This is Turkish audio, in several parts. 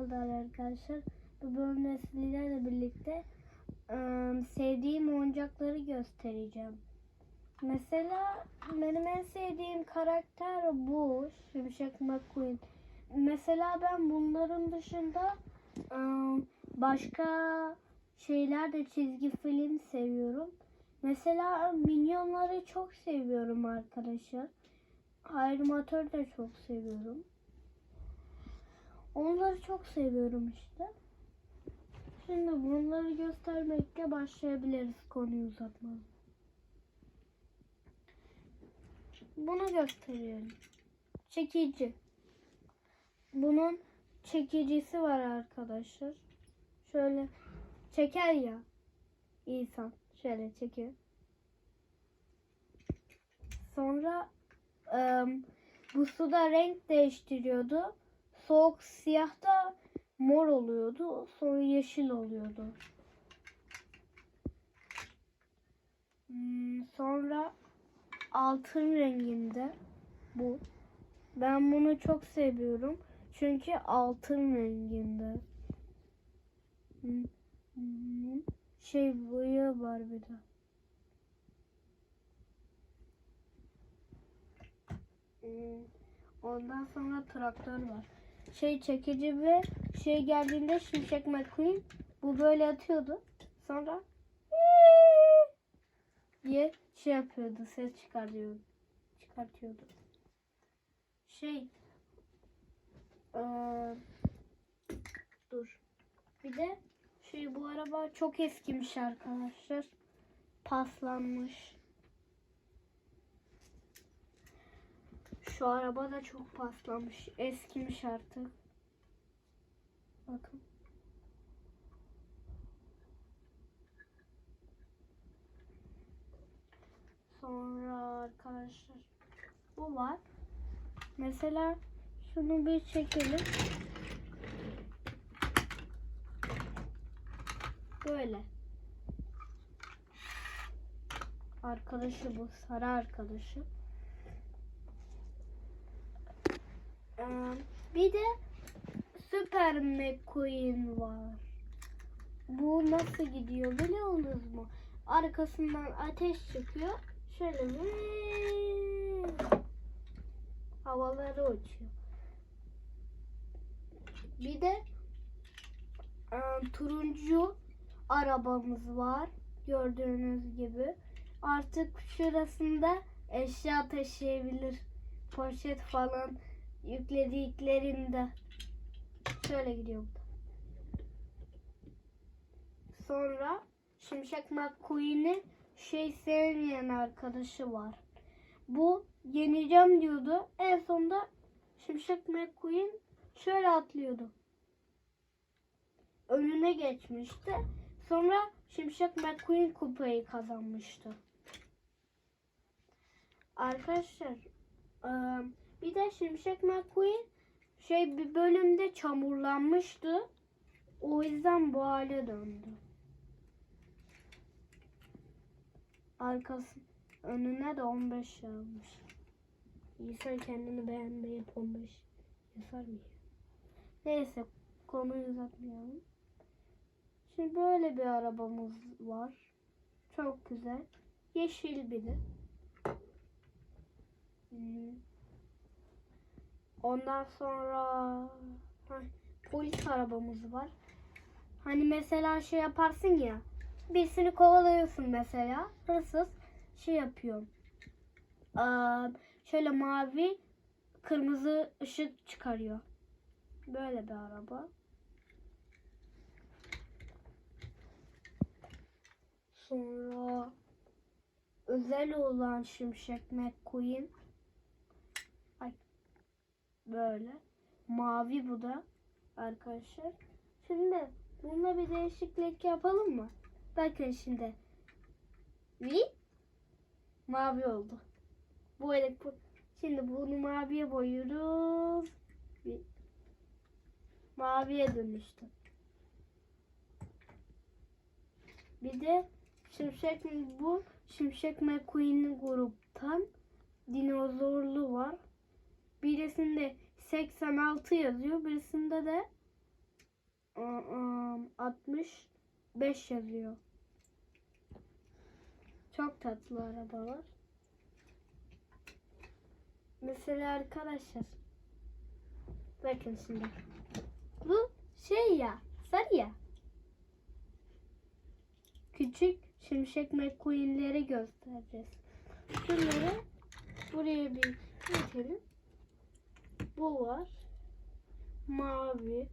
Merhabalar arkadaşlar. Bu bölümde sizlerle birlikte ıı, sevdiğim oyuncakları göstereceğim. Mesela benim en sevdiğim karakter bu. Şimşek McQueen. Mesela ben bunların dışında ıı, başka şeyler de çizgi film seviyorum. Mesela Minyonları çok seviyorum arkadaşlar. Animatör de çok seviyorum. Onları çok seviyorum işte. Şimdi bunları göstermekle başlayabiliriz konuyu uzatmadan. Bunu gösterelim. Çekici. Bunun çekicisi var arkadaşlar. Şöyle çeker ya insan. Şöyle çekiyor. Sonra ım, bu suda renk değiştiriyordu. Soğuk siyahta mor oluyordu. Sonra yeşil oluyordu. Hmm, sonra altın renginde bu. Ben bunu çok seviyorum. Çünkü altın renginde. Şey boya var bir de. Hmm, Ondan sonra traktör var. Şey çekici ve şey geldiğinde Şimşek McQueen bu böyle atıyordu. Sonra diye şey yapıyordu. Ses çıkartıyordu. Çıkartıyordu. Şey eee, dur. Bir de şey bu araba çok eskimiş arkadaşlar. Paslanmış. Şu araba da çok paslanmış. Eskimiş artık. Bakın. Sonra arkadaşlar bu var. Mesela şunu bir çekelim. Böyle. Arkadaşı bu sarı arkadaşı. Ee, bir de Süper McQueen var. Bu nasıl gidiyor biliyor musunuz mu? Arkasından ateş çıkıyor. Şöyle vıy- havaları uçuyor. Bir de e, turuncu arabamız var. Gördüğünüz gibi. Artık şurasında eşya taşıyabilir. Poşet falan yüklediklerinde. Şöyle gidiyor. bu. Sonra Şimşek McQueen'in şey sevmeyen arkadaşı var. Bu yeneceğim diyordu. En sonunda Şimşek McQueen şöyle atlıyordu. Önüne geçmişti. Sonra Şimşek McQueen kupayı kazanmıştı. Arkadaşlar eee, bir de Şimşek McQueen şey bir bölümde çamurlanmıştı. O yüzden bu hale döndü. Arkası önüne de 15 yazmış. İnsan kendini beğenmeyip 15 yazar mı? Neyse konuyu uzatmayalım. Şimdi böyle bir arabamız var. Çok güzel. Yeşil biri. Hmm. Ondan sonra ha, polis arabamız var. Hani mesela şey yaparsın ya. Birisini kovalıyorsun mesela. Hırsız şey yapıyor. Aa, şöyle mavi kırmızı ışık çıkarıyor. Böyle bir araba. Sonra özel olan Şimşek McQueen. Böyle. Mavi bu da arkadaşlar. Şimdi bununla bir değişiklik yapalım mı? Bakın şimdi. Vi mavi oldu. Bu bu. Şimdi bunu maviye boyuyoruz. Vi. Maviye dönüştü. Bir de Şimşek bu Şimşek McQueen gruptan dinozorlu var. Birisinde 86 yazıyor, birisinde de 65 yazıyor. Çok tatlı arabalar. Mesela arkadaşlar. Bakın şimdi. Bu şey ya. Sarı ya. Küçük Şimşek McQueen'leri göstereceğiz. Şunları buraya bir geçelim. Bu var. Mavi.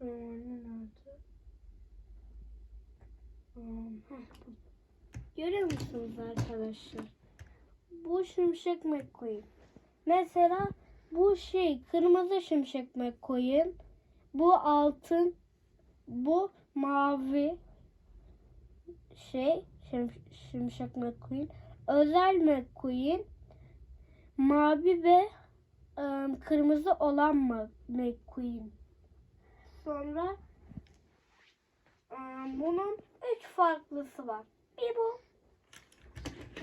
Ee, nerede? Görüyor musunuz arkadaşlar? Bu Şimşek McQueen. Mesela bu şey kırmızı Şimşek McQueen. Bu altın. Bu mavi şey Şim, Şimşek McQueen. Özel McQueen. Mavi ve ım, kırmızı olan McQueen. Sonra ım, bunun üç farklısı var. Bir bu.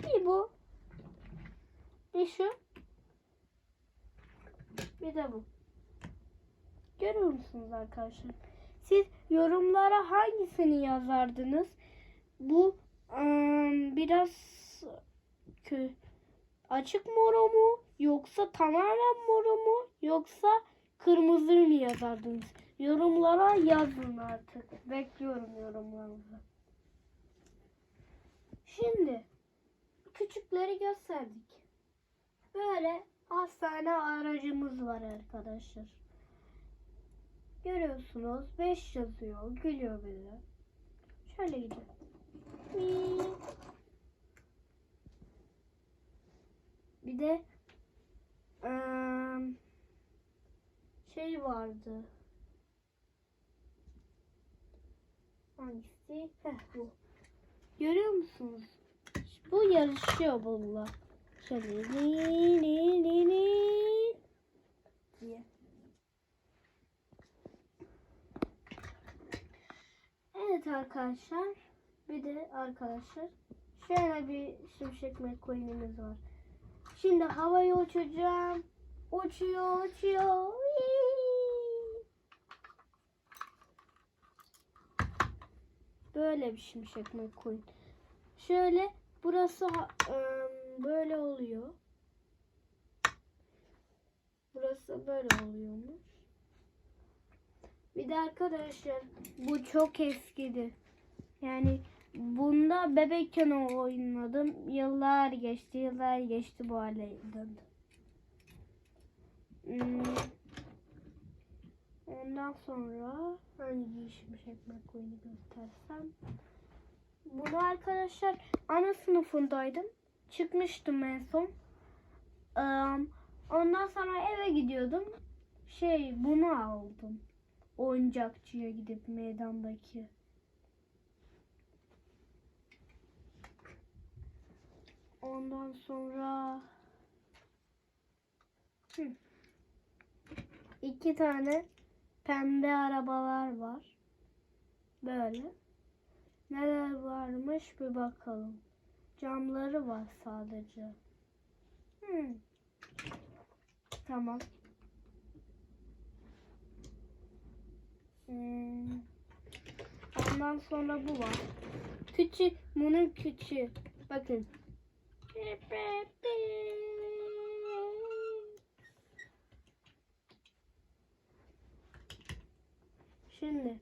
Bir bu. Bir şu. Bir de bu. Görüyor musunuz arkadaşlar? Siz yorumlara hangisini yazardınız? Bu ım, biraz kö açık moru mu yoksa tamamen moru mu yoksa kırmızı mı yazardınız? Yorumlara yazın artık. Bekliyorum yorumlarınızı. Şimdi küçükleri gösterdik. Böyle hastane aracımız var arkadaşlar. Görüyorsunuz 5 yazıyor. Gülüyor bize. Şöyle gidelim. Bir de şey vardı. Hangisi? Heh bu. Görüyor musunuz? Bu yarışıyor bununla. Şöyle li li li li diye. Evet arkadaşlar. Bir de arkadaşlar şöyle bir şimşek McQueen'imiz var. Şimdi havaya uçacağım. Uçuyor, uçuyor. Böyle bir şimşek McQueen. Şöyle burası böyle oluyor. Burası böyle oluyormuş. Bir de arkadaşlar bu çok eskidi. Yani bunda bebekken oynadım. Yıllar geçti, yıllar geçti bu hale döndü. Hmm. Ondan sonra hangi şimşek McQueen'i göstersem. Bunu arkadaşlar ana sınıfındaydım. Çıkmıştım en son. Ondan sonra eve gidiyordum. Şey bunu aldım. Oyuncakçıya gidip meydandaki. Ondan sonra Hı. iki tane pembe arabalar var. Böyle. Neler varmış bir bakalım. Camları var sadece. Hmm. Tamam. Hmm. Ondan sonra bu var. Küçük, bunun küçüğü. Bakın. Şimdi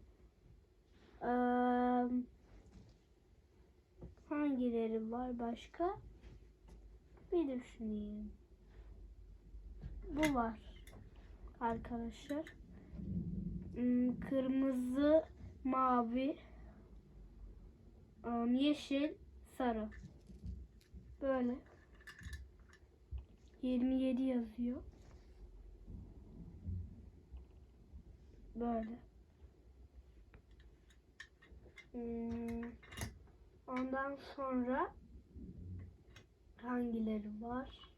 eee, hangileri var başka? Bir düşüneyim. Bu var arkadaşlar. Hmm, Kırmızı, mavi, ım, yeşil, sarı. Böyle. 27 yazıyor. Böyle. Hmm, Ondan sonra hangileri var?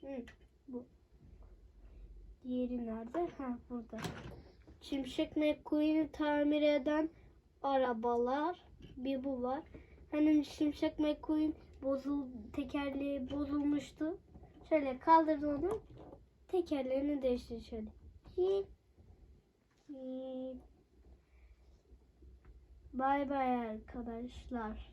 Hı, bu. Diğeri nerede? Ha burada. Şimşek McQueen'i tamir eden arabalar. Bir bu var. Hani Şimşek McQueen bozul tekerleği bozulmuştu. Şöyle kaldırdı onu. tekerlerini değiştir şöyle. Hip. Hip. Bay bay arkadaşlar.